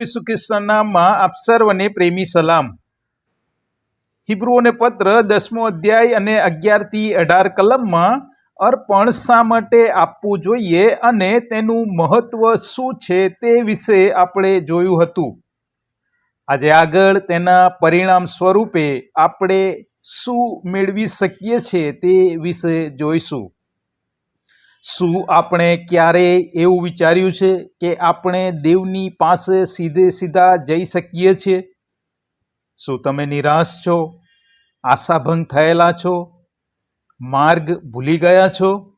ઈસુ ખ્રિસ્તના નામમાં આપ સર્વને પ્રેમી સલામ. હિબ્રુઓને પત્ર દસમો અધ્યાય અને અગિયારથી અઢાર કલમમાં અર્પણ શા માટે આપવું જોઈએ અને તેનું મહત્વ શું છે તે વિશે આપણે જોયું હતું. આજે આગળ તેના પરિણામ સ્વરૂપે આપણે શું મેળવી શકીએ છીએ તે વિશે જોઈશું. શું આપણે ક્યારેય એવું વિચાર્યું છે કે આપણે દેવની પાસે સીધે સીધા જઈ શકીએ છીએ? શું તમે નિરાશ છો? આશાભંગ થયેલા છો? માર્ગ ભૂલી ગયા છો?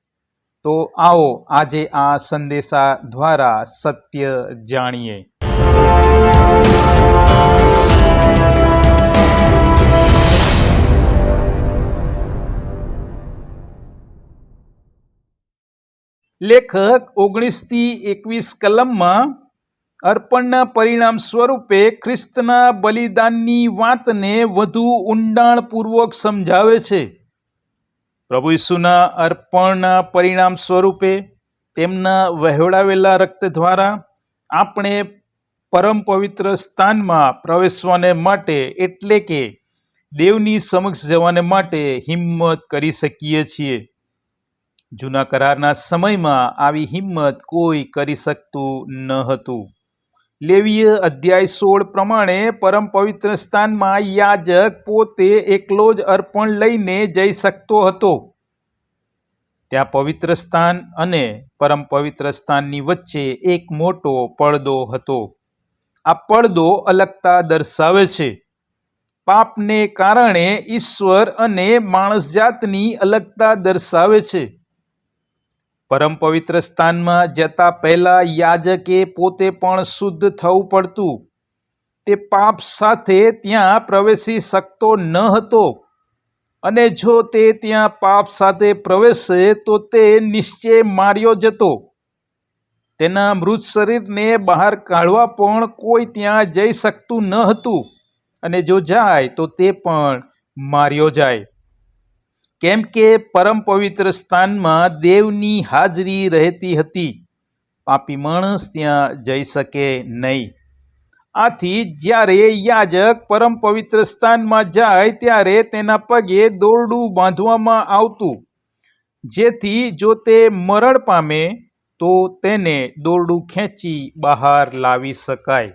તો આવો આજે આ સંદેશા દ્વારા સત્ય જાણીએ. લેખક ઓગણીસથી એકવીસ કલમમાં અર્પણના પરિણામ સ્વરૂપે ખ્રિસ્તના બલિદાનની વાતને વધુ ઊંડાણપૂર્વક સમજાવે છે. પ્રભુ ઈસુના અર્પણના પરિણામ સ્વરૂપે તેમના વહેવડાવેલા રક્ત દ્વારા આપણે પરમ પવિત્ર સ્થાનમાં પ્રવેશવાને માટે એટલે કે દેવની સમક્ષ જવાને માટે હિંમત કરી શકીએ છીએ. જૂના કરારના સમયમાં આવી હિંમત કોઈ કરી શકતું ન હતું. લેવીય અધ્યાય સોળ પ્રમાણે પરમ પવિત્ર સ્થાનમાં યાજક પોતે એકલો જ અર્પણ લઈને જઈ શકતો હતો. ત્યાં પવિત્ર સ્થાન અને પરમ પવિત્ર સ્થાનની વચ્ચે એક મોટો પડદો હતો. આ પડદો અલગતા દર્શાવે છે. પાપને કારણે ઈશ્વર અને માણસ જાતની અલગતા દર્શાવે છે. પરમ પવિત્ર સ્થાનમાં જતા પહેલા યાજકે પોતે પણ શુદ્ધ થવું પડતું. તે પાપ સાથે ત્યાં પ્રવેશી શકતો ન હતો. અને જો તે ત્યાં પાપ સાથે પ્રવેશે, તો તે નિશ્ચય માર્યો જતો. તેના મૃત શરીરને બહાર કાઢવા પણ કોઈ ત્યાં જઈ શકતું ન હતું. અને જો જાય, તો તે પણ માર્યો જાય. કેમ કે પરમ પવિત્ર સ્થાનમાં દેવની હાજરી રહેતી હતી. પાપી માણસ ત્યાં જઈ શકે નહીં. આથી જ્યારે યાજક પરમ પવિત્ર સ્થાનમાં જાય ત્યારે તેના પગે દોરડું બાંધવામાં આવતું. જેથી જો તે મરણ પામે, તો તેને દોરડું ખેંચી બહાર લાવી શકાય.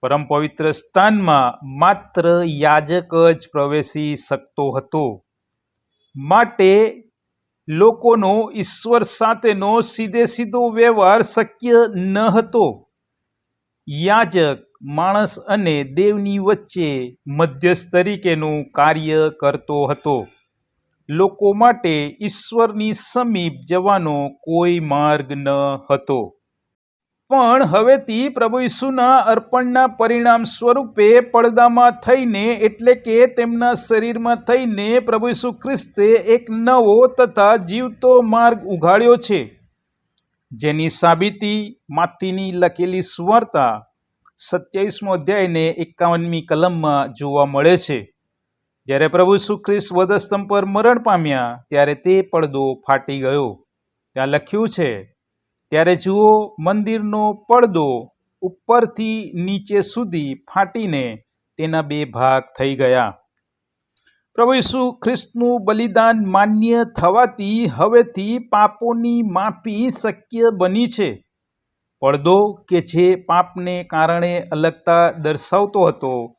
પરમ પવિત્ર સ્થાનમાં માત્ર યાજક જ પ્રવેશી શકતો હતો. માટે લોકોનો ઈશ્વર સાથેનો સીધે સીધો વ્યવહાર શક્ય ન હતો. યાજક માણસ અને દેવની વચ્ચે મધ્યસ્થ તરીકેનું કાર્ય કરતો હતો. લોકો માટે ઈશ્વરની સમીપ જવાનો કોઈ માર્ગ ન હતો. પણ હવેથી પ્રભુ ઈસુના અર્પણના પરિણામ સ્વરૂપે પડદામાં થઈને એટલે કે તેમના શરીરમાં થઈને પ્રભુ ઈસુ ખ્રિસ્તે એક નવો તથા જીવતો માર્ગ ઉઘાડ્યો છે. જેની સાબિતી માતીની લખેલી સુવાર્તા સત્યાવીસમો અધ્યાયને એકાવનમી કલમમાં જોવા મળે છે. જ્યારે પ્રભુ ઈસુ ખ્રિસ્ત વધસ્તંભ પર મરણ પામ્યા ત્યારે તે પડદો ફાટી ગયો. ત્યાં લખ્યું છે ત્યારે જુઓ મંદિરનો પડદો ઉપરથી નીચે સુધી ફાટીને તેના બે ભાગ થઈ ગયા. પ્રભુ ઈસુ ખ્રિસ્તનું બલિદાન માન્ય થવાથી હવેથી પાપોની માફી શક્ય બની છે. પડદો કે જે પાપને કારણે અલગતા દર્શાવતો હતો,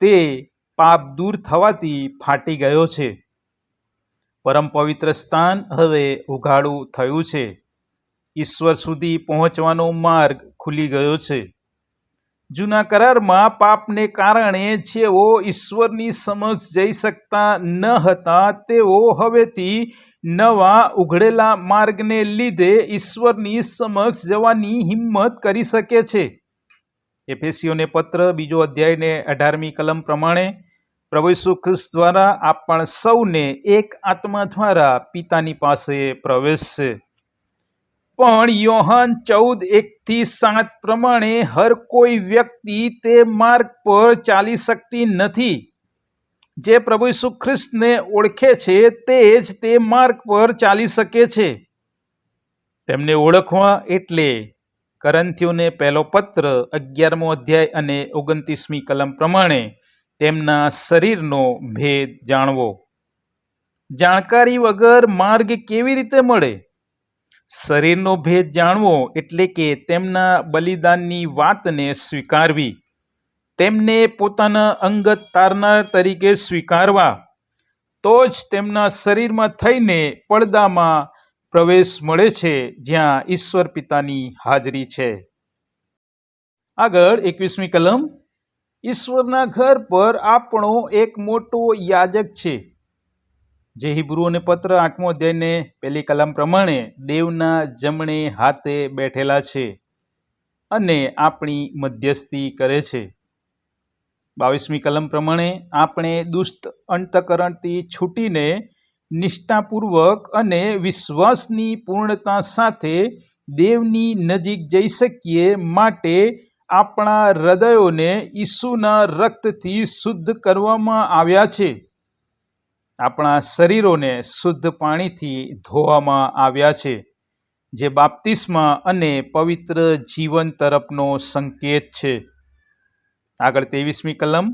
તે પાપ દૂર થવાથી ફાટી ગયો છે. પરમ પવિત્ર સ્થાન હવે ઉઘાડું થયું છે. ઈશ્વર સુધી પહોંચવાનો માર્ગ ખુલી ગયો છે. જૂના કરારમાં પાપને કારણે જેઓ ઈશ્વરની સમક્ષ જઈ શકતા ન હતા, તેઓ હવેથી નવા ઉઘડેલા માર્ગને લીધે ઈશ્વરની સમક્ષ જવાની હિંમત કરી શકે છે. એફેસીઓને પત્ર, બીજો અધ્યાયને અઢારમી કલમ પ્રમાણે, પ્રભુ ઈસુ ખ્રિસ્ત દ્વારા આપણ સૌને એક આત્મા દ્વારા પિતાની પાસે પ્રવેશ છે પણ યોહાન ચૌદ એકથી સાત પ્રમાણે હર કોઈ વ્યક્તિ તે માર્ગ પર ચાલી શકતી નથી. જે પ્રભુ ઈસુ ખ્રિસ્તને ઓળખે છે તે જ તે માર્ગ પર ચાલી શકે છે. તેમને ઓળખવા એટલે કરંથીઓને પહેલો પત્ર અગિયારમો અધ્યાય અને ઓગણત્રીસમી કલમ પ્રમાણે તેમના શરીરનો ભેદ જાણવો. જાણકારી વગર માર્ગ કેવી રીતે મળે? શરીરનો ભેદ જાણવો એટલે કે તેમના બલિદાનની વાતને સ્વીકારવી. તેમને પોતાના અંગત તારનાર તરીકે સ્વીકારવા. તો જ તેમના શરીરમાં થઈને પડદામાં પ્રવેશ મળે છે, જ્યાં ઈશ્વર પિતાની હાજરી છે. આગળ એકવીસમી કલમ. ઈશ્વરના ઘર પર આપણો એક મોટો યાજક છે. જે હિબ્રુઓને પત્ર આઠમો અધ્યાયને પહેલી કલમ પ્રમાણે દેવના જમણે હાથે બેઠેલા છે અને આપણી મધ્યસ્થી કરે છે. બાવીસમી કલમ પ્રમાણે આપણે દુષ્ટ અંતકરણથી છૂટીને નિષ્ઠાપૂર્વક અને વિશ્વાસની પૂર્ણતા સાથે દેવની નજીક જઈ શકીએ માટે આપણા હૃદયોને ઈસુના રક્તથી શુદ્ધ કરવામાં આવ્યા છે. આપણા શરીરોને શુદ્ધ પાણીથી ધોવામાં આવ્યા છે, જે બાપ્તિસ્મા અને પવિત્ર જીવન તરફનો સંકેત છે. આગળ ત્રેવીસમી કલમ.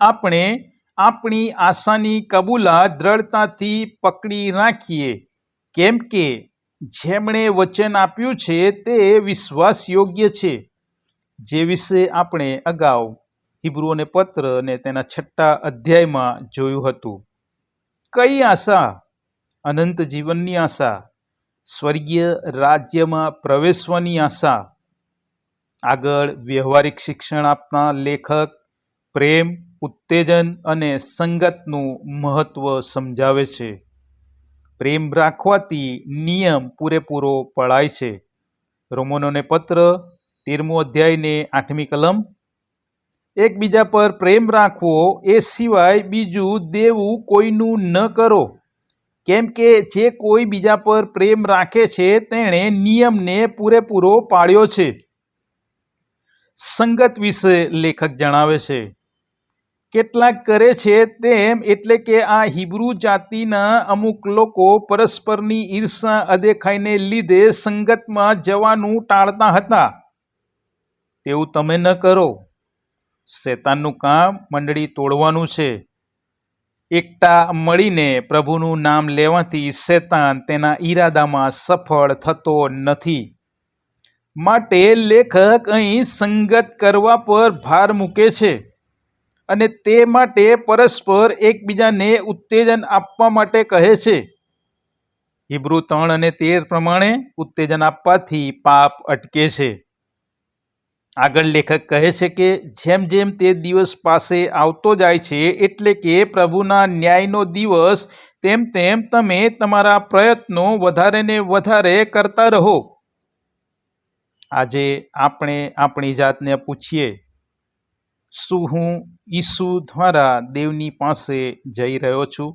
આપણે આપણી આશાની કબૂલાત દ્રઢતાથી પકડી રાખીએ, કેમ કે જેમણે વચન આપ્યું છે તે વિશ્વાસ યોગ્ય છે. જે વિશે આપણે અગાઉ હિબ્રુઓને પત્ર અને તેના છઠ્ઠા અધ્યાયમાં જોયું હતું. કઈ આશા? અનંત જીવનની આશા. સ્વર્ગીય રાજ્યમાં પ્રવેશવાની આશા. આગળ વ્યવહારિક શિક્ષણ આપતા લેખક, પ્રેમ, ઉત્તેજન અને સંગતનું મહત્વ સમજાવે છે. પ્રેમ રાખવાથી નિયમ પૂરેપૂરો પળાય છે. રોમનોને પત્ર, તેરમો અધ્યાયને આઠમી કલમ એકબીજા પર પ્રેમ રાખવો એ સિવાય બીજું દેવું કોઈનું ન કરો. કેમ કે જે કોઈ બીજા પર પ્રેમ રાખે છે, તેણે નિયમને પૂરેપૂરો પાળ્યો છે. સંગત વિશે લેખક જણાવે છે, કેટલાક કરે છે તેમ એટલે કે આ હિબ્રુ જાતિના અમુક લોકો પરસ્પરની ઈર્ષા અદેખાઈને લીધે સંગતમાં જવાનું ટાળતા હતા. તેવું તમે ન કરો. શેતાનનું કામ મંડળી તોડવાનું છે. એકતા મળીને પ્રભુનું નામ લેવાથી શેતાન તેના ઈરાદામાં સફળ થતો નથી. માટે લેખક અહીં સંગત કરવા પર ભાર મૂકે છે અને તે માટે પરસ્પર એકબીજાને ઉત્તેજન આપવા માટે કહે છે. હિબ્રુ ત્રણ અને તેર પ્રમાણે ઉત્તેજન આપવાથી પાપ અટકે છે. આગળ લેખક કહે છે કે જેમ જેમ તે દિવસ પાસે આવતો જાય છે એટલે કે પ્રભુના ન્યાયનો દિવસ, તેમ તેમ તમે તમારા પ્રયત્નો વધારે ને વધારે કરતા રહો. આજે આપણે આપણી જાતને પૂછીએ, શું હું ઈસુ દ્વારા દેવની પાસે જઈ રહ્યો છું?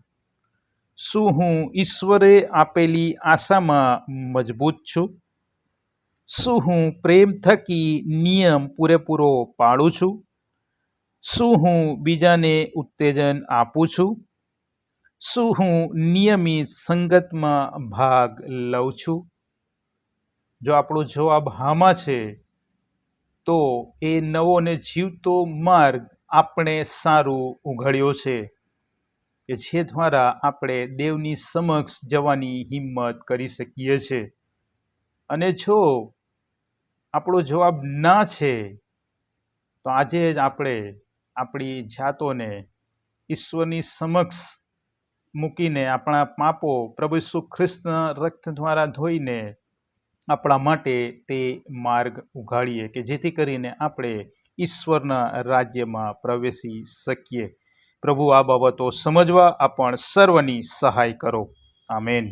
શું હું ઈશ્વરે આપેલી આશામાં મજબૂત છું? શું હું પ્રેમ થકી નિયમ પૂરેપૂરો પાડું છું? શું હું બીજાને ઉત્તેજન આપું છું? શું હું નિયમિત સંગતમાં ભાગ લઉં છું? જો આપણો જવાબ હામાં છે, તો એ નવો ને જીવતો માર્ગ આપણે સારું ઉઘડ્યો છે. કે જે દ્વારા આપણે દેવની સમક્ષ જવાની હિંમત કરી શકીએ છીએ. અને જો આપણો જવાબ ના છે, તો આજે જ આપણે આપણી જાતોને ઈશ્વરની સમક્ષ મૂકીને આપણા પાપો પ્રભુ ઈસુ ખ્રિસ્તના રક્ત દ્વારા ધોઈને આપણા માટે તે માર્ગ ઉઘાડીએ કે જેથી કરીને આપણે ઈશ્વરના રાજ્યમાં પ્રવેશી શકીએ. પ્રભુ આ બાબતો સમજવા આપણ સર્વની સહાય કરો. આમેન.